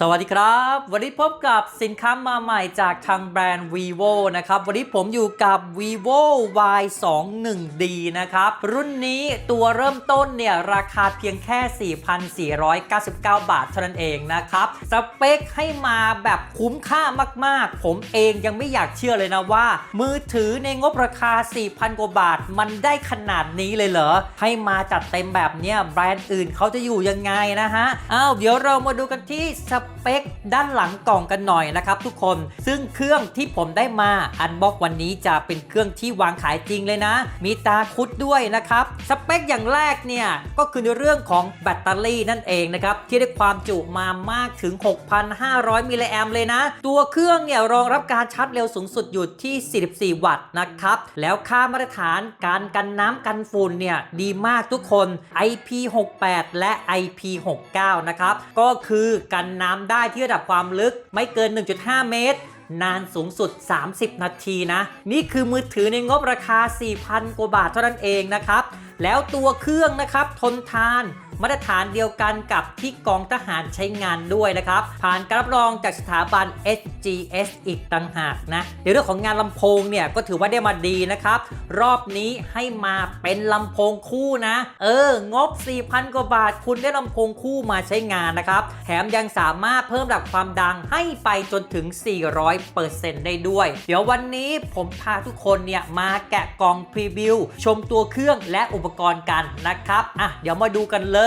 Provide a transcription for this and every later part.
สวัสดีครับ วันนี้พบกับสินค้ามาใหม่จากทางแบรนด์ vivo นะครับ วันนี้ผมอยู่กับ vivo y 2 1 d นะครับ รุ่นนี้ตัวเริ่มต้นเนี่ย ราคาเพียงแค่ 4,499 บาทเท่านั้นเองนะครับ สเปคให้มาแบบคุ้มค่ามากๆ ผมเองยังไม่อยากเชื่อเลยนะว่า มือถือในงบราคา 4,000 กว่าบาท มันได้ขนาดนี้เลยเหรอ ให้มาจัดเต็มแบบเนี้ยแบรนด์อื่นเขาจะอยู่ยังไงนะฮะอ้าวเดี๋ยวเรามาดูกันที่สเปคด้านหลังกล่องกันหน่อยนะครับทุกคน ซึ่งเครื่องที่ผมได้มาอันบ็อกวันนี้จะเป็นเครื่องที่วางขายจริงเลยนะ มีตาคุดด้วยนะครับ สเปคอย่างแรกเนี่ย ก็คือในเรื่องของแบตเตอรี่นั่นเองนะครับ ที่ได้ความจุมามากถึง 6,500 มิลลิแอมเลยนะ ตัวเครื่องเนี่ยรองรับการชาร์จเร็วสูงสุดอยู่ที่ 44 วัตต์นะครับ แล้วค่ามาตรฐานการกันน้ำกันฝุ่นเนี่ยดีมากทุกคน IP68 และ IP69 นะครับ ก็คือกันน้ำได้ที่ระดับความลึกไม่เกิน 1.5 เมตร นานสูงสุด 30 นาทีนะ นี่คือมือถือในงบราคา 4,000 กว่าบาทเท่านั้นเองนะครับ แล้วตัวเครื่องนะครับทนทาน มาตรฐานเดียวกันกับที่กองทหารใช้งานด้วยนะครับ ผ่านการรับรองจากสถาบัน SGS อีกต่างหากนะในเรื่องของงานลำโพงเนี่ยก็ถือว่าได้มาดีนะครับ รอบนี้ให้มาเป็นลำโพงคู่นะ เออ งบ 4,000 กว่าบาท คุณได้ลำโพงคู่มาใช้งานนะครับ แถมยังสามารถเพิ่มระดับความดังให้ไปจนถึง 400%ได้ด้วย เดี๋ยววันนี้ผมพาทุกคนเนี่ยมาแกะกล่องพรีวิว ชมตัวเครื่องและอุปกรณ์กันนะครับ อะ เดี๋ยวมาดูกันเลย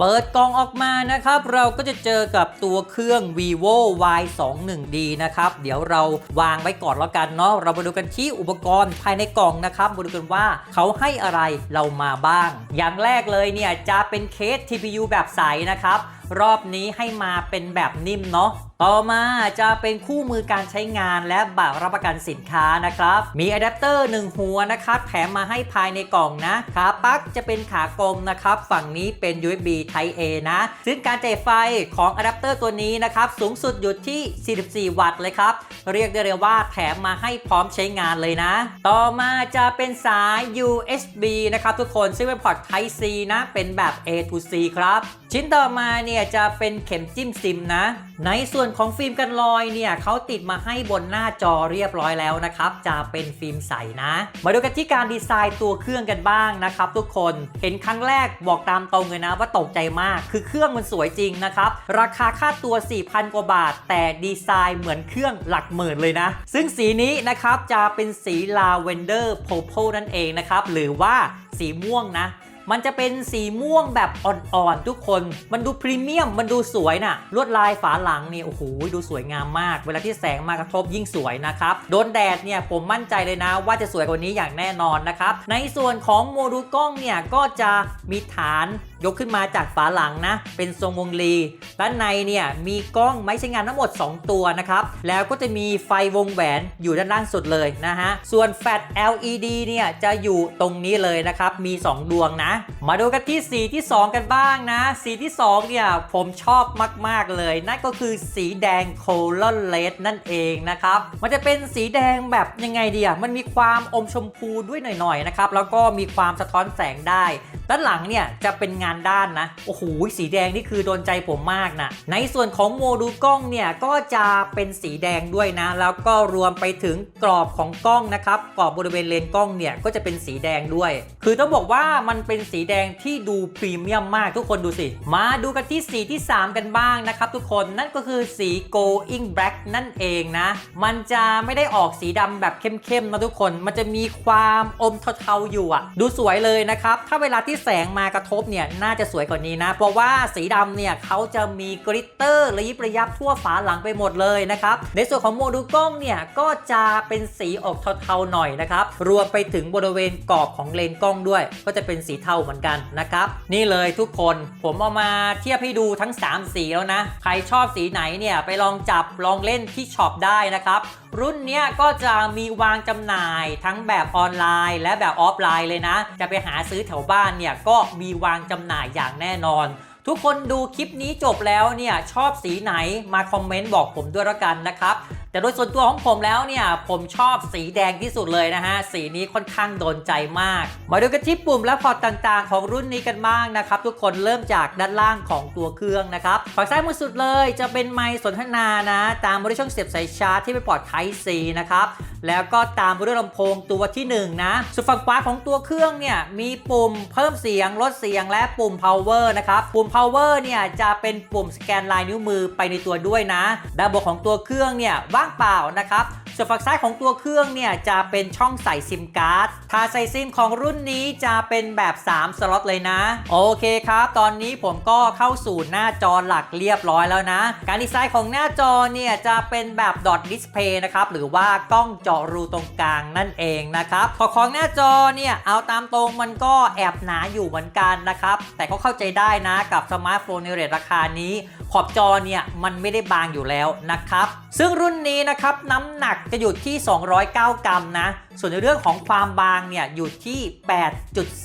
เปิดกล่องออกมานะครับ เราก็จะเจอกับตัวเครื่อง vivo y 2 1 d นะครับ เดี๋ยวเราวางไว้ก่อนแล้วกันเนาะ เรามาดูกันที่อุปกรณ์ภายในกล่องนะครับมาดูกันว่าเขาให้อะไรเรามาบ้าง อย่างแรกเลยเนี่ยจะเป็นเคส TPU แบบใสนะครับ รอบนี้ให้มาเป็นแบบนิ่มเนาะต่อมาจะเป็นคู่มือการใช้งานและบัตรรับประกันสินค้านะครับ มีอะแดปเตอร์ 1 หัวนะครับแถมมาให้ภายในกล่องนะ ขาปลั๊กจะเป็นขากลมนะครับ ฝั่งนี้เป็น USB Type A นะ ซึ่งการจ่ายไฟของอะแดปเตอร์ตัวนี้นะครับ สูงสุดอยู่ที่ 44 วัตต์เลยครับ เรียกได้เลยว่าแถมมาให้พร้อมใช้งานเลยนะ ต่อมาจะเป็นสาย USB นะครับทุกคนซึ่งเป็นพอร์ต Type C นะ เป็นแบบ A to C ครับชิ้นต่อมาเนี่ยจะเป็นเข็มจิ้มซิมนะ ในส่วนของฟิล์มกันรอยเนี่ยเขาติดมาให้บนหน้าจอเรียบร้อยแล้วนะครับ จะเป็นฟิล์มใสนะ มาดูกันที่การดีไซน์ตัวเครื่องกันบ้างนะครับทุกคน เห็นครั้งแรกบอกตามตรงเลยนะว่าตกใจมาก คือเครื่องมันสวยจริงนะครับ ราคาค่าตัว 4,000 กว่าบาท แต่ดีไซน์เหมือนเครื่องหลักหมื่นเลยนะ ซึ่งสีนี้นะครับจะเป็นสีลาเวนเดอร์โพโพนั่นเองนะครับ หรือว่าสีม่วงนะ มันจะเป็นสีม่วงแบบอ่อนๆทุกคน มันดูพรีเมียม มันดูสวยนะ่ะ ลวดลายฝาหลังเนี่ยโอ้โหดูสวยงามมาก เวลาที่แสงมากระทบยิ่งสวยนะครับ โดนแดดเนี่ยผมมั่นใจเลยนะว่าจะสวยกว่านี้อย่างแน่นอนนะครับ ในส่วนของโมดูลกล้องเนี่ยก็จะมีฐานยกขึ้นมาจากฝาหลังนะ เป็นทรงวงรี ด้านในเนี่ยมีกล้องไม้ใช้งานทั้งหมด 2 ตัวนะครับ แล้วก็จะมีไฟวงแหวนอยู่ด้านล่างสุดเลยนะฮะ ส่วนแฟลช LED เนี่ยจะอยู่ตรงนี้เลยนะครับ มี 2 ดวงนะ มาดูกันที่สีที่ 2 กันบ้างนะ สีที่ 2 เนี่ยผมชอบมาก ๆ เลย นั่นก็คือสีแดงโคลอนเลดนั่นเองนะครับ มันจะเป็นสีแดงแบบยังไงดีอะ มันมีความอมชมพูด้วยหน่อย ๆ นะครับ แล้วก็มีความสะท้อนแสงได้ ด้านหลังเนี่ยจะเป็นงานด้านนะ โอ้โห สีแดงนี่คือโดนใจผมมากนะ ในส่วนของโมดูลกล้องเนี่ยก็จะเป็นสีแดงด้วยนะ แล้วก็รวมไปถึงกรอบของกล้องนะครับกรอบบริเวณเลนกล้องเนี่ยก็จะเป็นสีแดงด้วย คือต้องบอกว่ามันเป็นสีแดงที่ดูพรีเมียมมากทุกคนดูสิ มาดูกันที่สีที่ 3 กันบ้างนะครับทุกคนนั่นก็คือสี going black นั่นเองนะ มันจะไม่ได้ออกสีดำแบบเข้มๆนะทุกคน มันจะมีความอมเทาๆอยู่อะดูสวยเลยนะครับ ถ้าเวลาที่แสงมากระทบเนี่ยน่าจะสวยกว่านี้นะ เพราะว่าสีดำเนี่ยเขาจะมีกริตเตอร์ระยิบระยับทั่วฝาหลังไปหมดเลยนะครับ ในส่วนของโมดูลกล้องเนี่ยก็จะเป็นสีออกเทาๆหน่อยนะครับ รวมไปถึงบริเวณกรอบของเลนส์กล้องด้วย ก็จะเป็นสีเทาเหมือนกันนะครับ นี่เลยทุกคนผมเอามาเทียบให้ดูทั้ง 3 สีแล้วนะ ใครชอบสีไหนเนี่ยไปลองจับลองเล่นที่ช็อปได้นะครับรุ่นนี้ก็จะมีวางจำหน่ายทั้งแบบออนไลน์และแบบออฟไลน์เลยนะ จะไปหาซื้อแถวบ้านเนี่ยก็มีวางจำหน่ายอย่างแน่นอน ทุกคนดูคลิปนี้จบแล้วเนี่ยชอบสีไหนมาคอมเมนต์บอกผมด้วยละกันนะครับ แต่โดยส่วนตัวของผมแล้วเนี่ย ผมชอบสีแดงที่สุดเลยนะฮะ สีนี้ค่อนข้างโดนใจมาก มาดูกันที่ปุ่มและพอร์ตต่างๆ ของรุ่นนี้กันบ้างนะครับ ทุกคนเริ่มจากด้านล่างของตัวเครื่องนะครับฝั่งซ้ายมือสุดเลยจะเป็นไมค์สนทนานะ ตามมาด้วยช่องเสียบสายชาร์จที่เป็นปอร์ต Type C นะครับแล้วก็ตามมาด้วยลำโพงตัวที่ 1 นะส่วนฝั่งขวาของตัวเครื่องเนี่ยมีปุ่มเพิ่มเสียงลดเสียงและปุ่ม power นะครับ ปุ่ม power เนี่ยจะเป็นปุ่มสแกนลายนิ้วมือไปในตัวด้วยนะ ด้านบนของตัวเครื่องเนี่ยว่างเปล่านะครับ ส่วนฝั่งซ้ายของตัวเครื่องเนี่ยจะเป็นช่องใส่ซิมการ์ดถ้าใส่ซิมของรุ่นนี้จะเป็นแบบ 3 สล็อตเลยนะ โอเคครับ ตอนนี้ผมก็เข้าสู่หน้าจอหลักเรียบร้อยแล้วนะ การดีไซน์ของหน้าจอเนี่ยจะเป็นแบบดอทดิสเพย์นะครับ หรือว่ากล้องเจาะรูตรงกลางนั่นเองนะครับขอบของหน้าจอเนี่ยเอาตามตรงมันก็แอบหนาอยู่เหมือนกันนะครับ แต่ก็เข้าใจได้นะกับสมาร์ทโฟนในเรทราคานี้ ขอบจอเนี่ยมันไม่ได้บางอยู่แล้วนะครับ ซึ่งรุ่นนี้นะครับน้ำหนักจะอยู่ที่ 209 กรัมนะ ส่วนในเรื่องของความบางเนี่ยอยู่ที่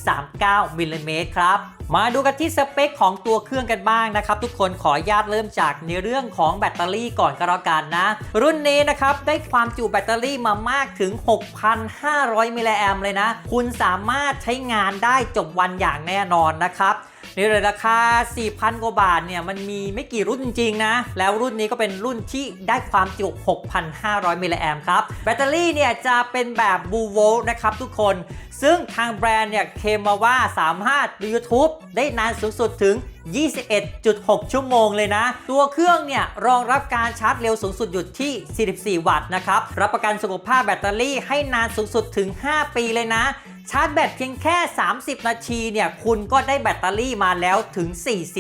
8.39มิลลิเมตรครับ มาดูกันที่สเปคของตัวเครื่องกันบ้างนะครับ ทุกคนขออนุญาตเริ่มจากในเรื่องของแบตเตอรี่ก่อนก็แล้วกันนะ รุ่นนี้นะครับได้ความจุแบตเตอรี่มามากถึง 6,500มิลลิแอมเลยนะ คุณสามารถใช้งานได้จบวันอย่างแน่นอนนะครับ ในราคา 4,000 กว่าบาทเนี่ยมันมีไม่กี่รุ่นจริงๆนะ แล้วรุ่นนี้ก็เป็นรุ่นที่ได้ความจุ 6,500 มิลลิแอมครับ แบตเตอรี่เนี่ยจะเป็นแบบบูโวลต์นะครับทุกคน ซึ่งทางแบรนด์เนี่ยเคลมมาว่าสามารถดู YouTube ได้นานสูงสุดถึง 21.6 ชั่วโมงเลยนะ ตัวเครื่องเนี่ยรองรับการชาร์จเร็วสูงสุดอยู่ที่ 44 วัตต์นะครับ รับประกันสุขภาพแบตเตอรี่ให้นานสูงสุดถึง 5 ปีเลยนะชาร์จแบตเพียงแค่ 30 นาทีเนี่ยคุณก็ได้แบตเตอรี่มาแล้วถึง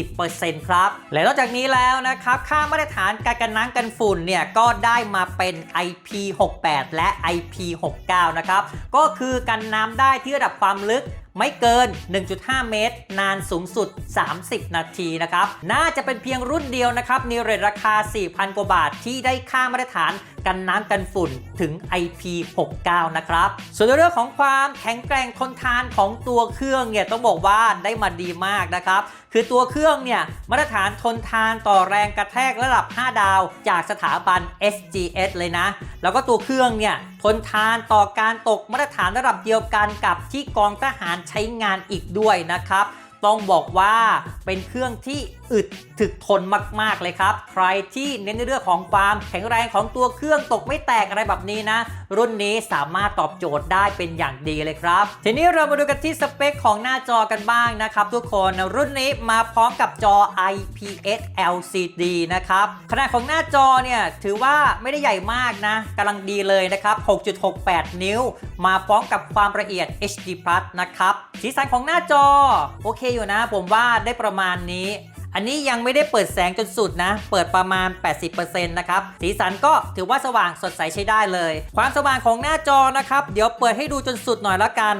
40%ครับ และนอกจากนี้แล้วนะครับ ค่ามาตรฐานการกันน้ำกันฝุ่นเนี่ยก็ได้มาเป็น IP68 และ IP69 นะครับ ก็คือกันน้ำได้ที่ระดับความลึก ไม่เกิน 1.5 เมตร นานสูงสุด 30 นาทีนะครับ น่าจะเป็นเพียงรุ่นเดียวนะครับในเรทราคา 4,000 กว่าบาทที่ได้ค่ามาตรฐาน กันน้ำกันฝุ่นถึง IP69 นะครับ ส่วนในเรื่องของความแข็งแกร่งทนทานของตัวเครื่องเนี่ยต้องบอกว่าได้มาดีมากนะครับ คือตัวเครื่องเนี่ยมาตรฐานทนทานต่อแรงกระแทกระดับ 5 ดาว จากสถาบัน SGS เลยนะ แล้วก็ตัวเครื่องเนี่ยทนทานต่อการตกมาตรฐานระดับเดียวกันกับที่กองทหารใช้งานอีกด้วยนะครับ ต้องบอกว่าเป็นเครื่องที่ อึดถึกทนมากๆเลยครับ ใครที่เน้นในเรื่องของความแข็งแรงของตัวเครื่องตกไม่แตกอะไรแบบนี้นะ รุ่นนี้สามารถตอบโจทย์ได้เป็นอย่างดีเลยครับ ทีนี้เรามาดูกันที่สเปคของหน้าจอกันบ้างนะครับทุกคนรุ่นนี้มาพร้อมกับจอ IPS LCD นะครับขนาดของหน้าจอเนี่ยถือว่าไม่ได้ใหญ่มากนะกำลังดีเลยนะครับ 6.68 นิ้ว มาพร้อมกับความละเอียด HD Plus นะครับสีสันของหน้าจอ โอเคอยู่นะ ผมว่าได้ประมาณนี้ อันนี้ยังไม่ได้เปิดแสงจนสุดนะ เปิดประมาณ 80%นะครับ สีสันก็ถือว่าสว่างสดใสใช้ได้เลย ความสว่างของหน้าจอนะครับ เดี๋ยวเปิดให้ดูจนสุดหน่อยแล้วกัน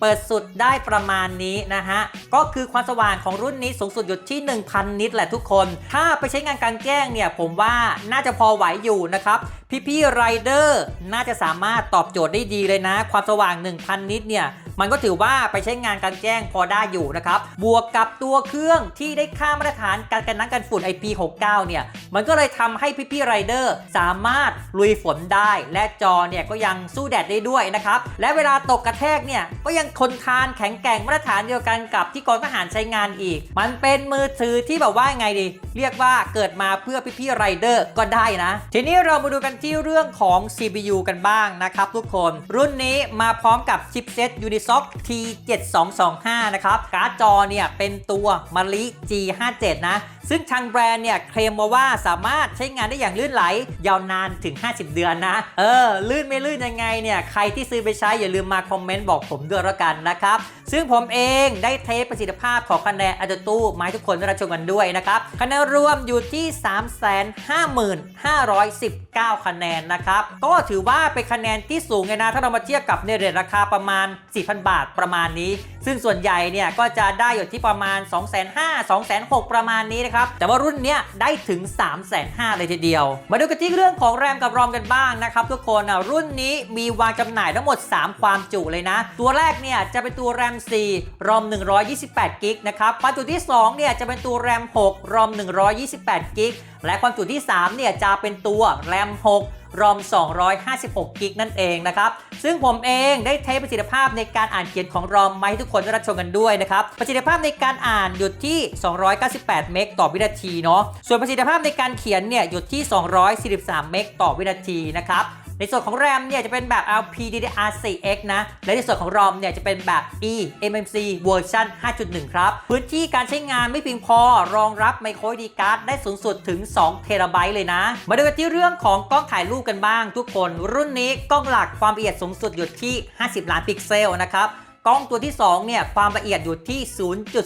เปิดสุดได้ประมาณนี้นะฮะ ก็คือความสว่างของรุ่นนี้สูงสุดอยู่ที่ 1,000 นิตแหละทุกคน ถ้าไปใช้งานกลางแจ้งเนี่ย ผมว่าน่าจะพอไหวอยู่นะครับ พี่ๆไรเดอร์น่าจะสามารถตอบโจทย์ได้ดีเลยนะ ความสว่าง 1,000 นิตเนี่ย มันก็ถือว่าไปใช้งานกางแจ้งพอได้อยู่นะครับ บวกกับตัวเครื่องที่ได้ค่ามาตรฐานการกันน้ำกันฝุ่น IP69 เนี่ย มันก็เลยทำให้พี่ๆไรเดอร์สามารถลุยฝนได้ และจอเนี่ยก็ยังสู้แดดได้ด้วยนะครับ และเวลาตกกระแทกเนี่ย ก็ยังทนทานแข็งแกร่งมาตรฐานเดียวกันกับที่กองทหารใช้งานอีก มันเป็นมือถือที่แบบว่าไงดี เรียกว่าเกิดมาเพื่อพี่ๆไรเดอร์ก็ได้นะ ทีนี้เรามาดูกันที่เรื่องของ CPU กันบ้างนะครับทุกคน รุ่นนี้มาพร้อมกับชิปเซ็ต Unisoc T7225 นะครับการ์ดจอเนี่ยเป็นตัวม a ลิ G57 นะ ซึ่งทางแบรนด์เนี่ยเคลมมาว่าสามารถใช้งานได้อย่างลื่นไหล ยาวนานถึง 50 เดือนนะ เออ ลื่นไม่ลื่นยังไงเนี่ย ใครที่ซื้อไปใช้อย่าลืมมาคอมเมนต์บอกผมด้วยล้วกันนะครับ ซึ่งผมเองได้เทสประสิทธิภาพของคะแนนอัจตู้มาให้ทุกคนได้รับชมกันด้วยนะครับ คะแนนรวมอยู่ที่355,519 คะแนนนะครับ ก็ถือว่าเป็นคะแนนที่สูงเลยนะ ถ้าเรามาเทียบกับในเรทราคาประมาณ4,000 บาทประมาณนี้ ซึ่งส่วนใหญ่เนี่ยก็จะได้อยู่ที่ประมาณ 2 5 0 0 0 2 6 0 0ประมาณนี้นะครับ แต่ว่ารุ่นเนี้ยได้ถึง 3 5 0 0 0เลยทีเดียว มาดูกันที่เรื่องของแรมกับรอมกันบ้างนะครับทุกคนรุ่นนี้มีวางจำหน่ายทั้งหมด 3 ความจุเลยนะ ตัวแรกเนี่ยจะเป็นตัวแรม4รอม128กิกนะครับความจุที่2เนี่ยจะเป็นตัวแรม6รอม128กิกและความจุที่3เนี่ยจะเป็นตัวแรม6 รอม 256 กิกนั่นเองนะครับ ซึ่งผมเองได้เทสประสิทธิภาพในการอ่านเขียนของรอมมาให้ทุกคนได้รับชมกันด้วยนะครับ ประสิทธิภาพในการอ่านอยู่ที่ 298 เมกต่อวินาทีเนาะ ส่วนประสิทธิภาพในการเขียนเนี่ยอยู่ที่ 243 เมกต่อวินาทีนะครับ ในส่วนของ RAM เนี่ยจะเป็นแบบ LPDDR4X นะ และในส่วนของ ROM เนี่ยจะเป็นแบบ eMMC เวอร์ชัน5.1 ครับ พื้นที่การใช้งานไม่เพียงพอรองรับไมโครดีการ์ดได้สูงสุดถึง2เทราไบต์เลยนะ มาดูกันที่เรื่องของกล้องถ่ายรูปกันบ้าง ทุกคนรุ่นนี้กล้องหลักความละเอียดสูงสุดอยู่ที่ 50 ล้านพิกเซลนะครับ กล้องตัวที่ 2 เนี่ย ความละเอียดอยู่ที่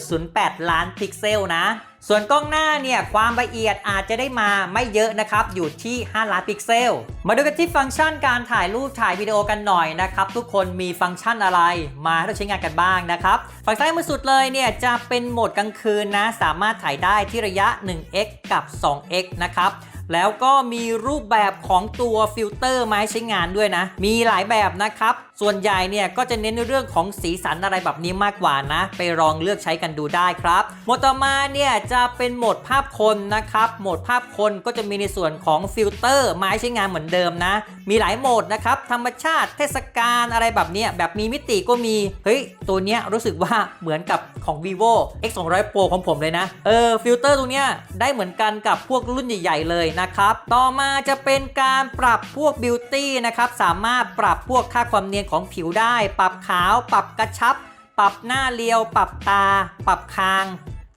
0.08 ล้านพิกเซลนะ ส่วนกล้องหน้าเนี่ย ความละเอียดอาจจะได้มาไม่เยอะนะครับ อยู่ที่ 5 ล้านพิกเซล มาดูกันที่ฟังก์ชันการถ่ายรูปถ่ายวิดีโอกันหน่อยนะครับ ทุกคนมีฟังก์ชันอะไร มาให้เราใช้งานกันบ้างนะครับ ฝั่งซ้ายมือสุดเลยเนี่ย จะเป็นโหมดกลางคืนนะ สามารถถ่ายได้ที่ระยะ 1x กับ 2x นะครับ แล้วก็มีรูปแบบของตัวฟิลเตอร์มาให้ใช้งานด้วยนะ มีหลายแบบนะครับ ส่วนใหญ่เนี่ยก็จะเน้นในเรื่องของสีสันอะไรแบบนี้มากกว่านะ ไปลองเลือกใช้กันดูได้ครับโหมดต่อมาเนี่ยจะเป็นโหมดภาพคนนะครับโหมดภาพคนก็จะมีในส่วนของฟิลเตอร์มาให้ใช้งานเหมือนเดิมนะ มีหลายโหมดนะครับธรรมชาติเทศกาลอะไรแบบนี้แบบมีมิติก็มีเฮ้ยตัวเนี้ยรู้สึกว่าเหมือนกับของ vivo x 2 0 0 pro ของผมเลยนะเออฟิลเตอร์ตัวเนี้ยได้เหมือนกันกับพวกรุ่นใหญ่ๆเลยนะครับ ต่อมาจะเป็นการปรับพวกบิวตี้นะครับ สามารถปรับพวกค่าความเนียนของผิวได้ ปรับขาว ปรับกระชับ ปรับหน้าเรียว ปรับตา ปรับคาง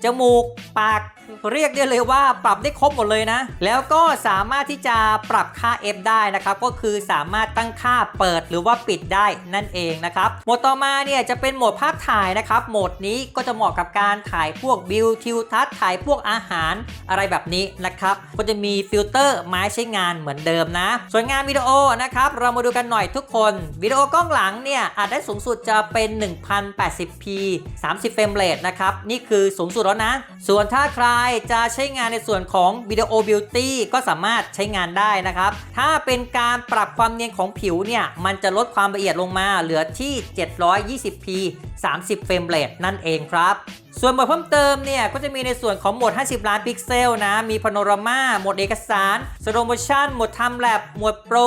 จมูก ปาก เรียกได้เลยว่าปรับได้ครบหมดเลยนะ แล้วก็สามารถที่จะปรับค่า F ได้นะครับ ก็คือสามารถตั้งค่าเปิดหรือว่าปิดได้นั่นเองนะครับโหมดต่อมาเนี่ยจะเป็นโหมดภาพถ่ายนะครับ โหมดนี้ก็จะเหมาะกับการถ่ายพวกวิวทิวทัศน์ถ่ายพวกอาหารอะไรแบบนี้นะครับ ก็จะมีฟิลเตอร์ไม้ใช้งานเหมือนเดิมนะ ส่วนงานวิดีโอนะครับ เรามาดูกันหน่อยทุกคน วิดีโอกล้องหลังเนี่ยอาจได้สูงสุดจะเป็น 1080p 30เฟรมเรทนะครับ นี่คือสูงสุดแล้วนะ ส่วนถ้าใครจะใช้งานในส่วนของวิดีโอบิวตี้ก็สามารถใช้งานได้นะครับ ถ้าเป็นการปรับความเนียนของผิวเนี่ย มันจะลดความละเอียดลงมาเหลือที่ 720p 30 เฟรมเรทนั่นเองครับ ส่วนโหมดเพิ่มเติมเนี่ย ก็จะมีในส่วนของโหมด 50 ล้านพิกเซลนะ มีพาโนรามาโหมดเอกสารสโลโมชันโหมดทำแลบโหมดโปร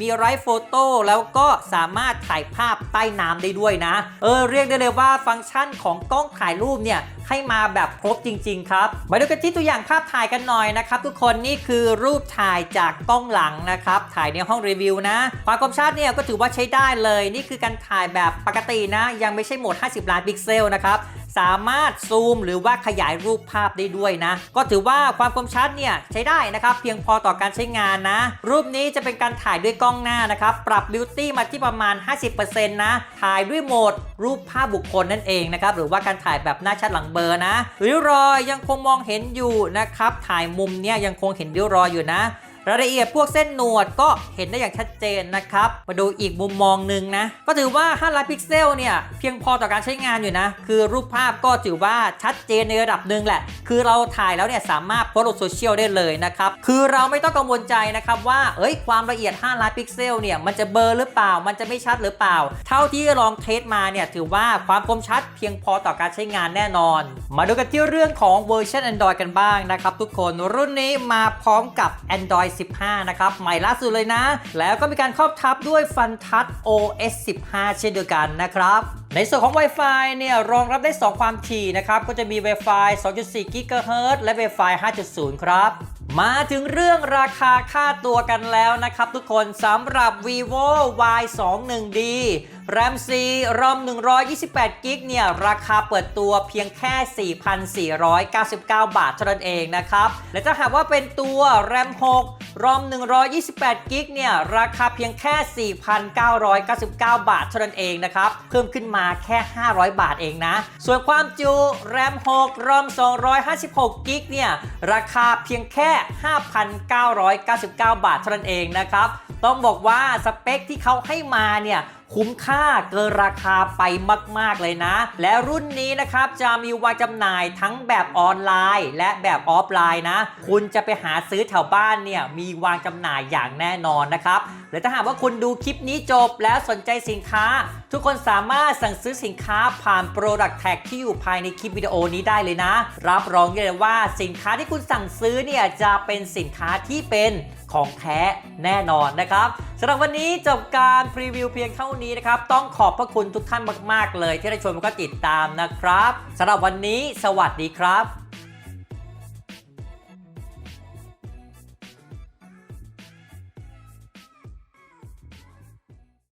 มีไรฟ์โฟโต้แล้วก็สามารถถ่ายภาพใต้น้ำได้ด้วยนะ เออ เรียกได้เลยว่าฟังก์ชันของกล้องถ่ายรูปเนี่ยให้มาแบบครบจริง ๆ ครับ มาดูกันที่ตัวอย่างภาพถ่ายกันหน่อยนะครับ ทุกคนนี่คือรูปถ่ายจากกล้องหลังนะครับ ถ่ายในห้องรีวิวนะ ความคมชัดเนี่ยก็ถือว่าใช้ได้เลย นี่คือการถ่ายแบบปกตินะ ยังไม่ใช่โหมด50 ล้านพิกเซลนะครับสามารถซูมหรือว่าขยายรูปภาพได้ด้วยนะ ก็ถือว่าความคมชัดเนี่ยใช้ได้นะครับ เพียงพอต่อการใช้งานนะ รูปนี้จะเป็นการถ่ายด้วยกล้องหน้านะครับ ปรับบิวตี้มาที่ประมาณ 50%นะ ถ่ายด้วยโหมดรูปภาพบุคคลนั่นเองนะครับ หรือว่าการถ่ายแบบหน้าชัดหลังเบอร์นะริ้วรอยยังคงมองเห็นอยู่นะครับ ถ่ายมุมเนี่ยยังคงเห็นริ้วรอยอยู่นะ รายละเอียดพวกเส้นหนวดก็เห็นได้อย่างชัดเจนนะครับ มาดูอีกมุมมองหนึ่งนะ ก็ถือว่า5ล้านพิกเซลเนี่ยเพียงพอต่อการใช้งานอยู่นะ คือรูปภาพก็ถือว่าชัดเจนในระดับหนึ่งแหละ คือเราถ่ายแล้วเนี่ยสามารถโพสต์ลงโซเชียลได้เลยนะครับ คือเราไม่ต้องกังวลใจนะครับว่าเอ้ยความละเอียด 5 ล้านพิกเซลเนี่ยมันจะเบลอหรือเปล่า มันจะไม่ชัดหรือเปล่า เท่าที่ลองเทสมาเนี่ยถือว่าความคมชัดเพียงพอต่อการใช้งานแน่นอน มาดูกันที่เรื่องของเวอร์ชัน Android กันบ้างนะครับทุกคนรุ่นนี้มาพร้อมกับ Android 15 นะครับ ใหม่ล่าสุดเลยนะ แล้วก็มีการครอบทับด้วยฟันทัช OS 15 เช่นเดียวกันนะครับในส่วนของ Wi-Fi เนี่ยรองรับได้ 2 ความถี่นะครับ ก็จะมี Wi-Fi 2.4 GHz และ Wi-Fi 5.0 ครับ มาถึงเรื่องราคาค่าตัวกันแล้วนะครับทุกคนสำหรับ vivo y 2 1 d RAM 4 ROM 128 g b เนี่ย ราคาเปิดตัวเพียงแค่ 4,499 บาทเท่านั้นเองนะครับ และถ้าหากว่าเป็นตัว RAM 6 ROM 128 g b เนี่ย ราคาเพียงแค่ 4,999 บาทเท่านั้นเองนะครับ เพิ่มขึ้นมาแค่ 500 บาทเองนะ ส่วนความจุ RAM 6 ROM 256 g b เนี่ย ราคาเพียงแค่ 5,999 บาทเท่านั้นเองนะครับ ต้องบอกว่าสเปคที่เขาให้มาเนี่ย คุ้มค่าเกินราคาไปมาก ๆ เลยนะ และรุ่นนี้นะครับจะมีวางจำหน่ายทั้งแบบออนไลน์ และแบบออฟไลน์นะ คุณจะไปหาซื้อแถวบ้านเนี่ยมีวางจำหน่ายอย่างแน่นอนนะครับและถ้าหากว่าคุณดูคลิปนี้จบแล้วสนใจสินค้า ทุกคนสามารถสั่งซื้อสินค้าผ่าน Product Tag ที่อยู่ภายในคลิปวิดีโอนี้ได้เลยนะ รับรองได้เลยว่าสินค้าที่คุณสั่งซื้อเนี่ยจะเป็นสินค้าที่เป็นของแท้แน่นอนนะครับ สำหรับวันนี้จบการพรีวิวเพียงเท่านี้นะครับ ต้องขอบพระคุณทุกท่านมาก ๆ เลยที่ได้ชมแล้วก็ติดตามนะครับสำหรับวันนี้ สวัสดีครับ